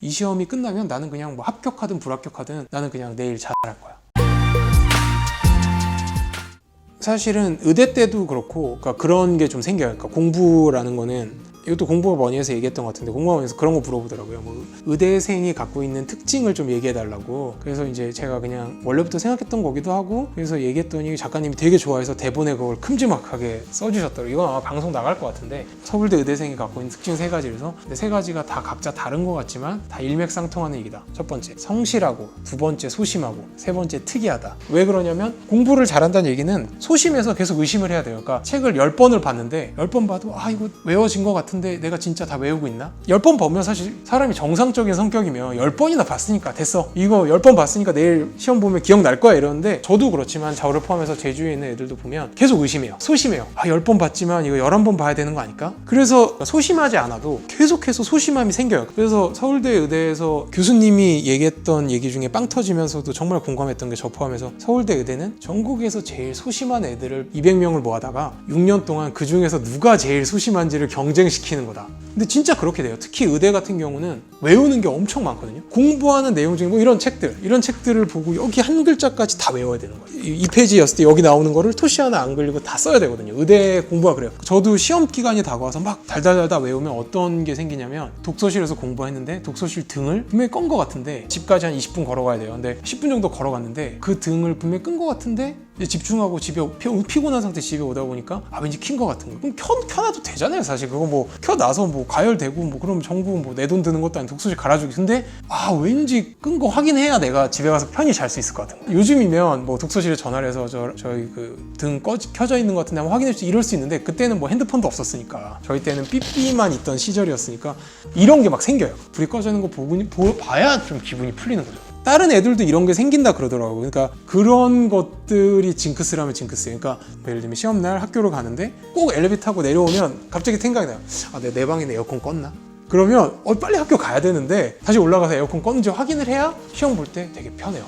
이 시험이 끝나면 나는 그냥 뭐 합격하든 불합격하든 나는 그냥 내일 잘할 거야. 사실은 의대 때도 그렇고 그러니까 그런 게 좀 생겨요. 그러니까 공부라는 거는 이것도 공부가 많이 해서 얘기했던 것 같은데 공부하면서 그런 거 물어보더라고요. 뭐 의대생이 갖고 있는 특징을 좀 얘기해 달라고. 그래서 이제 제가 그냥 원래부터 생각했던 거기도 하고 그래서 얘기했더니 작가님이 되게 좋아해서 대본에 그걸 큼지막하게 써주셨더라고요. 이건 아마 방송 나갈 것 같은데 서울대 의대생이 갖고 있는 특징 세 가지라서 근데 세 가지가 다 각자 다른 것 같지만 다 일맥상통하는 얘기다. 첫 번째 성실하고 두 번째 소심하고 세 번째 특이하다. 왜 그러냐면 공부를 잘한다는 얘기는 소심해서 계속 의심을 해야 돼요. 그러니까 책을 10번을 봤는데 10번 봐도 아 이거 외워진 것 같은데 내가 진짜 다 외우고 있나? 10번 보면 사실 사람이 정상적인 성격이면 10번이나 봤으니까 됐어. 이거 10번 봤으니까 내일 시험 보면 기억날 거야 이러는데 저도 그렇지만 저를 포함해서 제 주위에 있는 애들도 보면 계속 의심해요. 소심해요. 아 10번 봤지만 이거 11번 봐야 되는 거 아닐까? 그래서 소심하지 않아도 계속해서 소심함이 생겨요. 그래서 서울대 의대에서 교수님이 얘기했던 얘기 중에 빵 터지면서도 정말 공감했던 게 저 포함해서 서울대 의대는 전국에서 제일 소심한 애들을 200명을 모아다가 6년 동안 그 중에서 누가 제일 소심한지를 경쟁시키는 거다. 근데 진짜 그렇게 돼요. 특히 의대 같은 경우는 외우는 게 엄청 많거든요. 공부하는 내용 중에 뭐 이런 책들, 이런 책들을 보고 여기 한 글자까지 다 외워야 되는 거예요. 이, 이 페이지였을 때 여기 나오는 거를 토시 하나 안 걸리고 다 써야 되거든요. 의대 공부가 그래요. 저도 시험 기간이 다가와서 막 달달달달 외우면 어떤 게 생기냐면 독서실에서 공부했는데 독서실 등을 분명히 끈거 같은데 집까지 한 20분 걸어가야 돼요. 근데 10분 정도 걸어갔는데 그 등을 분명히 끈거 같은데 집중하고 집에 피- 피곤한 상태 집에 오다 보니까 아 왠지 킨거 같은 거. 그럼 켜 켜놔도 되잖아요. 사실 그거 뭐 켜놔서 뭐 가열되고 뭐 그럼 정부 뭐 내 돈 드는 것도 아니고 독서실 갈아주기. 근데 아 왠지 끈 거 확인해야 내가 집에 가서 편히 잘 수 있을 것 같은 거. 요즘이면 뭐 독서실에 전화를 해서 저 저희 그등꺼 켜져 있는 것 같은데 한번 확인해 주 이럴 수 있는데 그때는 뭐 핸드폰도 없었으니까 저희 때는 삐삐만 있던 시절이었으니까 이런 게 막 생겨요. 불이 꺼져 있는 거 보고 보, 봐야 좀 기분이 풀리는 거죠. 다른 애들도 이런 게 생긴다 그러더라고요. 그러니까 그런 것들이 징크스라면 징크스예요. 그러니까 예를 들면 시험날 학교를 가는데 꼭 엘리베이터 타고 내려오면 갑자기 생각이 나요. 아, 내, 내 방에 에어컨 껐나? 그러면 어, 빨리 학교 가야 되는데 다시 올라가서 에어컨 껐는지 확인을 해야 시험 볼 때 되게 편해요.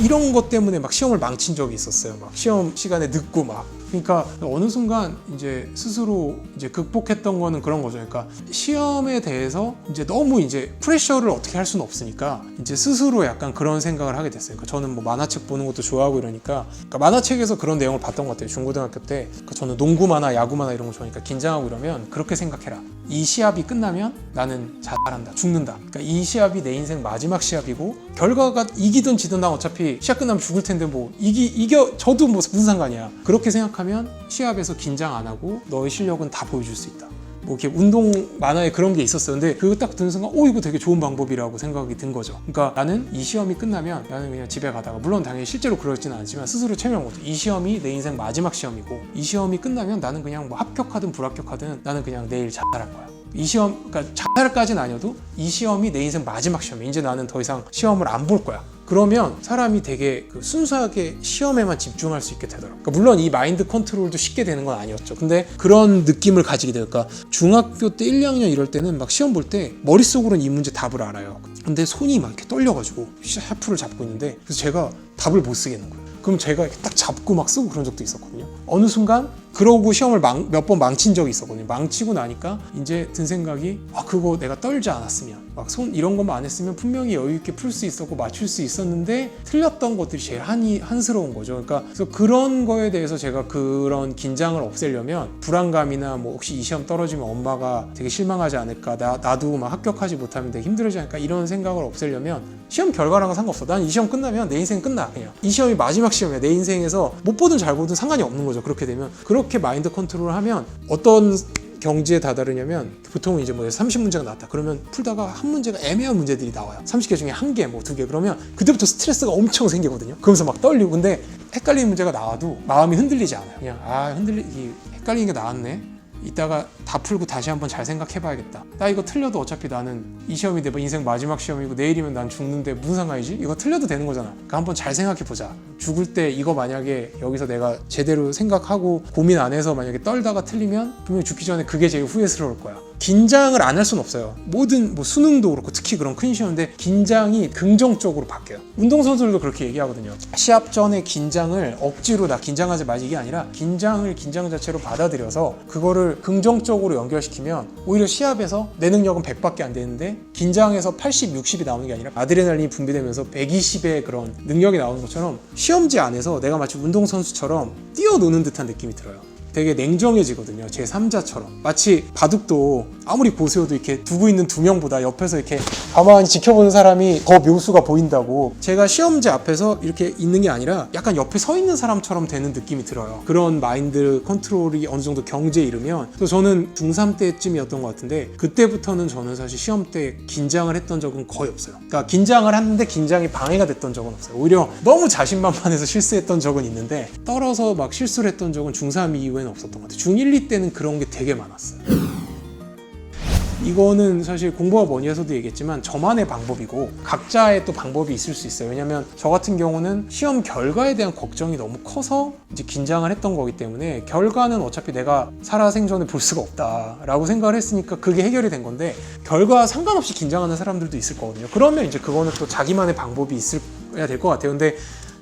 이런 것 때문에 막 시험을 망친 적이 있었어요. 막 시험 시간에 늦고 막. 그러니까 어느 순간 이제 스스로 이제 극복했던 거는 그런 거죠. 그러니까 시험에 대해서 이제 너무 이제 프레셔를 어떻게 할 수는 없으니까 이제 스스로 약간 그런 생각을 하게 됐어요. 그러니까 저는 뭐 만화책 보는 것도 좋아하고 이러니까 그러니까 만화책에서 그런 내용을 봤던 것 같아요. 중고등학교 때. 그러니까 저는 농구 만화, 야구 만화 이런 거 좋아하니까 긴장하고 이러면 그렇게 생각해라. 이 시합이 끝나면 나는 잘한다, 죽는다. 그러니까 이 시합이 내 인생 마지막 시합이고 결과가 이기든 지든 난 어차피 시합 끝나면 죽을 텐데 뭐 이기 이겨 저도 뭐 무슨 상관이야. 그렇게 생각하면 시합에서 긴장 안 하고 너의 실력은 다 보여줄 수 있다. 뭐 이렇게 운동 만화에 그런 게 있었어요. 근데 그거 딱 듣는 순간, 오 이거 되게 좋은 방법이라고 생각이 든 거죠. 그러니까 나는 이 시험이 끝나면 나는 그냥 집에 가다가 물론 당연히 실제로 그러지는 않지만 스스로 체면한 거죠. 이 시험이 내 인생 마지막 시험이고 이 시험이 끝나면 나는 그냥 뭐 합격하든 불합격하든 나는 그냥 내일 잘할 거야. 이 시험, 그러니까 잘할까지는 아니어도 이 시험이 내 인생 마지막 시험이야. 이제 나는 더 이상 시험을 안 볼 거야. 그러면 사람이 되게 그 순수하게 시험에만 집중할 수 있게 되더라고요. 그러니까 물론 이 마인드 컨트롤도 쉽게 되는 건 아니었죠. 근데 그런 느낌을 가지게 돼요. 그러니까 중학교 때 1, 2학년 이럴 때는 막 시험 볼 때 머릿속으로는 이 문제 답을 알아요. 근데 손이 막 이렇게 떨려가지고 샤프를 잡고 있는데 그래서 제가 답을 못 쓰겠는 거예요. 그럼 제가 이렇게 딱 잡고 막 쓰고 그런 적도 있었거든요. 어느 순간 그러고 시험을 몇 번 망친 적이 있었거든요. 망치고 나니까 이제 든 생각이 아 그거 내가 떨지 않았으면 막 손 이런 것만 안 했으면 분명히 여유 있게 풀 수 있었고 맞출 수 있었는데 틀렸던 것들이 제일 한이 한스러운 거죠. 그러니까 그래서 그런 거에 대해서 제가 그런 긴장을 없애려면 불안감이나 뭐 혹시 이 시험 떨어지면 엄마가 되게 실망하지 않을까 나 나도 막 합격하지 못하면 되게 힘들어지지 않을까 이런 생각을 없애려면 시험 결과랑은 상관없어. 난 이 시험 끝나면 내 인생 끝나 그냥 이 시험이 마지막 시험이야. 내 인생에서 못 보든 잘 보든 상관이 없는 거죠. 그렇게 되면 그렇게 마인드 컨트롤을 하면 어떤 경지에 다다르냐면 보통 이제 뭐 30문제가 나왔다. 그러면 풀다가 한 문제가 애매한 문제들이 나와요. 30개 중에 한 개, 뭐 두 개. 그러면 그때부터 스트레스가 엄청 생기거든요. 그러면서 막 떨리고 근데 헷갈리는 문제가 나와도 마음이 흔들리지 않아요. 그냥 아 흔들리 이 헷갈리는 게 나왔네. 이따가 다 풀고 다시 한번 잘 생각해 봐야겠다. 나 이거 틀려도 어차피 나는 이 시험이 내 인생 마지막 시험이고 내일이면 난 죽는데 무슨 상관이지? 이거 틀려도 되는 거잖아. 그러니까 한번 잘 생각해 보자. 죽을 때 이거 만약에 여기서 내가 제대로 생각하고 고민 안 해서 만약에 떨다가 틀리면 분명히 죽기 전에 그게 제일 후회스러울 거야. 긴장을 안 할 수는 없어요. 모든 뭐 수능도 그렇고 특히 그런 큰 시험인데 긴장이 긍정적으로 바뀌어요. 운동선수들도 그렇게 얘기하거든요. 시합 전에 긴장을 억지로 나 긴장하지 마 이게 아니라 긴장을 긴장 자체로 받아들여서 그거를 긍정적으로 연결시키면 오히려 시합에서 내 능력은 100밖에 안 되는데 긴장해서 80, 60이 나오는 게 아니라 아드레날린이 분비되면서 120의 그런 능력이 나오는 것처럼 시험지 안에서 내가 마치 운동선수처럼 뛰어노는 듯한 느낌이 들어요. 되게 냉정해지거든요. 제 3자처럼. 마치 바둑도 아무리 고세호도 이렇게 두고 있는 두 명보다 옆에서 이렇게 가만히 지켜보는 사람이 더 묘수가 보인다고. 제가 시험지 앞에서 이렇게 있는 게 아니라 약간 옆에 서 있는 사람처럼 되는 느낌이 들어요. 그런 마인드 컨트롤이 어느 정도 경제에 이르면 또 저는 중3 때쯤이었던 것 같은데 그때부터는 저는 사실 시험 때 긴장을 했던 적은 거의 없어요. 그러니까 긴장을 하는데 긴장이 방해가 됐던 적은 없어요. 오히려 너무 자신만만해서 실수했던 적은 있는데 떨어서 막 실수를 했던 적은 중3 이후에 는 없었던 것 같아요. 중1, 2 때는 그런 게 되게 많았어요. 이거는 사실 공부와 머니에서도 얘기했지만 저만의 방법이고 각자의 또 방법이 있을 수 있어요. 왜냐면 저 같은 경우는 시험 결과에 대한 걱정이 너무 커서 이제 긴장을 했던 거기 때문에 결과는 어차피 내가 살아생전에 볼 수가 없다라고 생각을 했으니까 그게 해결이 된 건데 결과 상관없이 긴장하는 사람들도 있을 거거든요. 그러면 이제 그거는 또 자기만의 방법이 있어야 될 것 같아요. 근데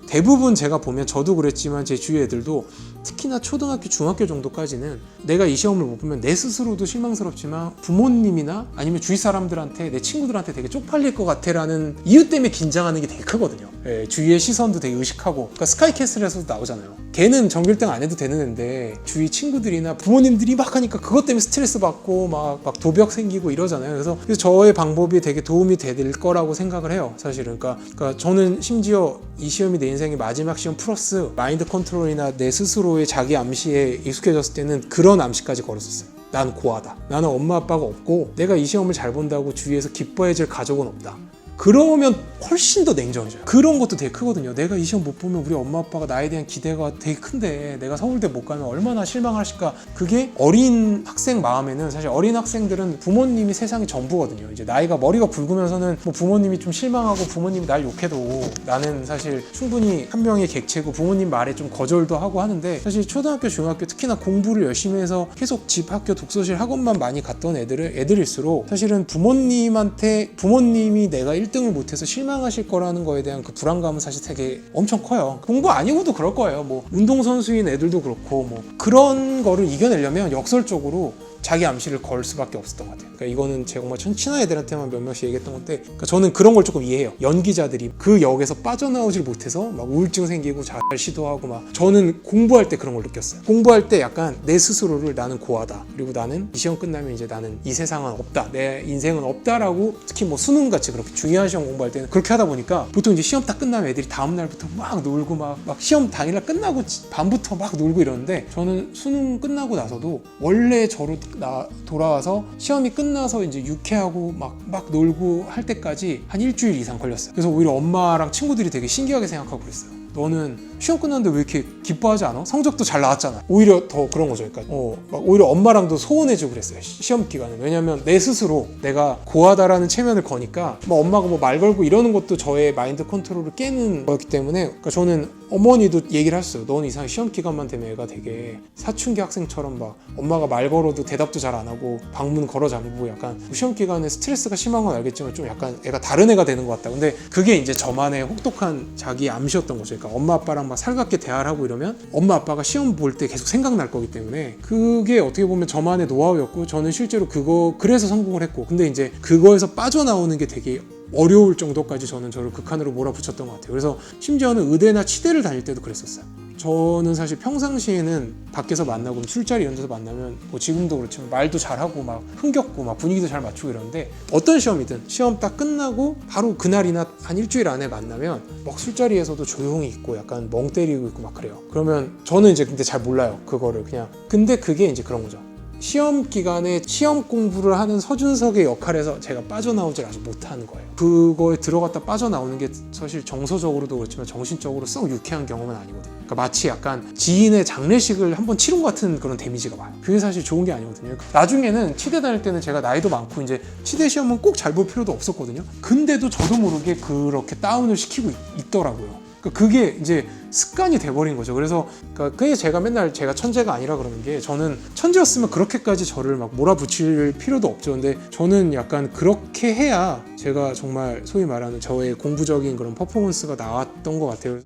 대부분 제가 보면 저도 그랬지만 제 주위 애들도 특히나 초등학교, 중학교 정도까지는 내가 이 시험을 못 보면 내 스스로도 실망스럽지만 부모님이나 아니면 주위 사람들한테 내 친구들한테 되게 쪽팔릴 것 같아라는 이유 때문에 긴장하는 게 되게 크거든요. 예, 주위의 시선도 되게 의식하고 그러니까 스카이캐슬에서도 나오잖아요. 걔는 전교 1등 안 해도 되는 애인데 주위 친구들이나 부모님들이 막 하니까 그것 때문에 스트레스 받고 막, 막 도벽 생기고 이러잖아요. 그래서, 그래서 저의 방법이 되게 도움이 될 거라고 생각을 해요. 사실은. 그러니까, 그러니까 저는 심지어 이 시험이 내 인생의 마지막 시험 플러스 마인드 컨트롤이나 내 스스로 의 자기 암시에 익숙해졌을 때는 그런 암시까지 걸었었어요. 난 고하다. 나는 엄마 아빠가 없고 내가 이 시험을 잘 본다고 주위에서 기뻐해줄 가족은 없다. 그러면 훨씬 더 냉정해져요. 그런 것도 되게 크거든요. 내가 이 시험 못 보면 우리 엄마 아빠가 나에 대한 기대가 되게 큰데 내가 서울대 못 가면 얼마나 실망하실까. 그게 어린 학생 마음에는 사실 어린 학생들은 부모님이 세상의 전부거든요. 이제 나이가 머리가 굵으면서는 뭐 부모님이 좀 실망하고 부모님이 날 욕해도 나는 사실 충분히 한 명의 객체고 부모님 말에 좀 거절도 하고 하는데 사실 초등학교, 중학교 특히나 공부를 열심히 해서 계속 집, 학교, 독서실, 학원만 많이 갔던 애들은 애들일수록 사실은 부모님한테 부모님이 내가 1등을 못해서 실망하실 거라는 거에 대한 그 불안감은 사실 되게 엄청 커요. 공부 아니고도 그럴 거예요. 뭐 운동선수인 애들도 그렇고 뭐 그런 거를 이겨내려면 역설적으로 자기 암시를 걸 수밖에 없었던 것 같아요. 그러니까 이거는 제가 정말 친한 애들한테만 몇 명씩 얘기했던 건데 그러니까 저는 그런 걸 조금 이해해요. 연기자들이 그 역에서 빠져나오질 못해서 막 우울증 생기고 자살 시도하고 막 저는 공부할 때 그런 걸 느꼈어요. 공부할 때 약간 내 스스로를 나는 고하다. 그리고 나는 이 시험 끝나면 이제 나는 이 세상은 없다. 내 인생은 없다라고 특히 뭐 수능 같이 그렇게 중요한 시험 공부할 때는 그렇게 하다 보니까 보통 이제 시험 딱 끝나면 애들이 다음 날부터 막 놀고 막, 막 시험 당일날 끝나고 밤부터 막 놀고 이러는데 저는 수능 끝나고 나서도 원래 저로 나 돌아와서 시험이 끝나서 이제 유쾌하고 막, 막 놀고 할 때까지 한 일주일 이상 걸렸어요. 그래서 오히려 엄마랑 친구들이 되게 신기하게 생각하고 그랬어요. 너는 시험 끝났는데 왜 이렇게 기뻐하지 않아? 성적도 잘 나왔잖아. 오히려 더 그런 거죠. 그러니까 어, 막 오히려 엄마랑도 소원해주고 그랬어요. 시- 시험 기간에. 왜냐면 내 스스로 내가 고하다라는 체면을 거니까 뭐 엄마가 뭐 말 걸고 이러는 것도 저의 마인드 컨트롤을 깨는 거였기 때문에 그러니까 저는 어머니도 얘기를 했어요. 너는 이상 시험 기간만 되면 애가 되게 사춘기 학생처럼 막 엄마가 말 걸어도 대답도 잘 안 하고 방문 걸어 잠그고 약간 시험 기간에 스트레스가 심한 건 알겠지만 좀 약간 애가 다른 애가 되는 것 같다. 근데 그게 이제 저만의 혹독한 자기 암시였던 거죠. 그러니까 엄마 아빠랑 막 살갑게 대화를 하고 이러면 엄마 아빠가 시험 볼 때 계속 생각날 거기 때문에 그게 어떻게 보면 저만의 노하우였고 저는 실제로 그거 그래서 성공을 했고 근데 이제 그거에서 빠져나오는 게 되게 어려울 정도까지 저는 저를 극한으로 몰아붙였던 것 같아요. 그래서 심지어는 의대나 치대를 다닐 때도 그랬었어요. 저는 사실 평상시에는 밖에서 만나고 술자리 이런 데서 만나면 뭐 지금도 그렇지만 말도 잘하고 막 흥겹고 막 분위기도 잘 맞추고 이러는데 어떤 시험이든 시험 딱 끝나고 바로 그날이나 한 일주일 안에 만나면 막 술자리에서도 조용히 있고 약간 멍 때리고 있고 막 그래요. 그러면 저는 이제 근데 잘 몰라요. 그거를 그냥 근데 그게 이제 그런 거죠. 시험 기간에 시험 공부를 하는 서준석의 역할에서 제가 빠져나오질 아직 못하는 거예요. 그거에 들어갔다 빠져나오는 게 사실 정서적으로도 그렇지만 정신적으로 썩 유쾌한 경험은 아니거든요. 그러니까 마치 약간 지인의 장례식을 한번 치른 것 같은 그런 데미지가 와요. 그게 사실 좋은 게 아니거든요. 나중에는 치대 다닐 때는 제가 나이도 많고 이제 치대 시험은 꼭 잘 볼 필요도 없었거든요. 근데도 저도 모르게 그렇게 다운을 시키고 있, 있더라고요. 그러니까 그게 이제 습관이 돼버린 거죠. 그래서 그러니까 그게 제가 맨날 제가 천재가 아니라 그러는 게 저는 천재였으면 그렇게까지 저를 막 몰아붙일 필요도 없죠. 근데 저는 약간 그렇게 해야 제가 정말 소위 말하는 저의 공부적인 그런 퍼포먼스가 나왔던 것 같아요.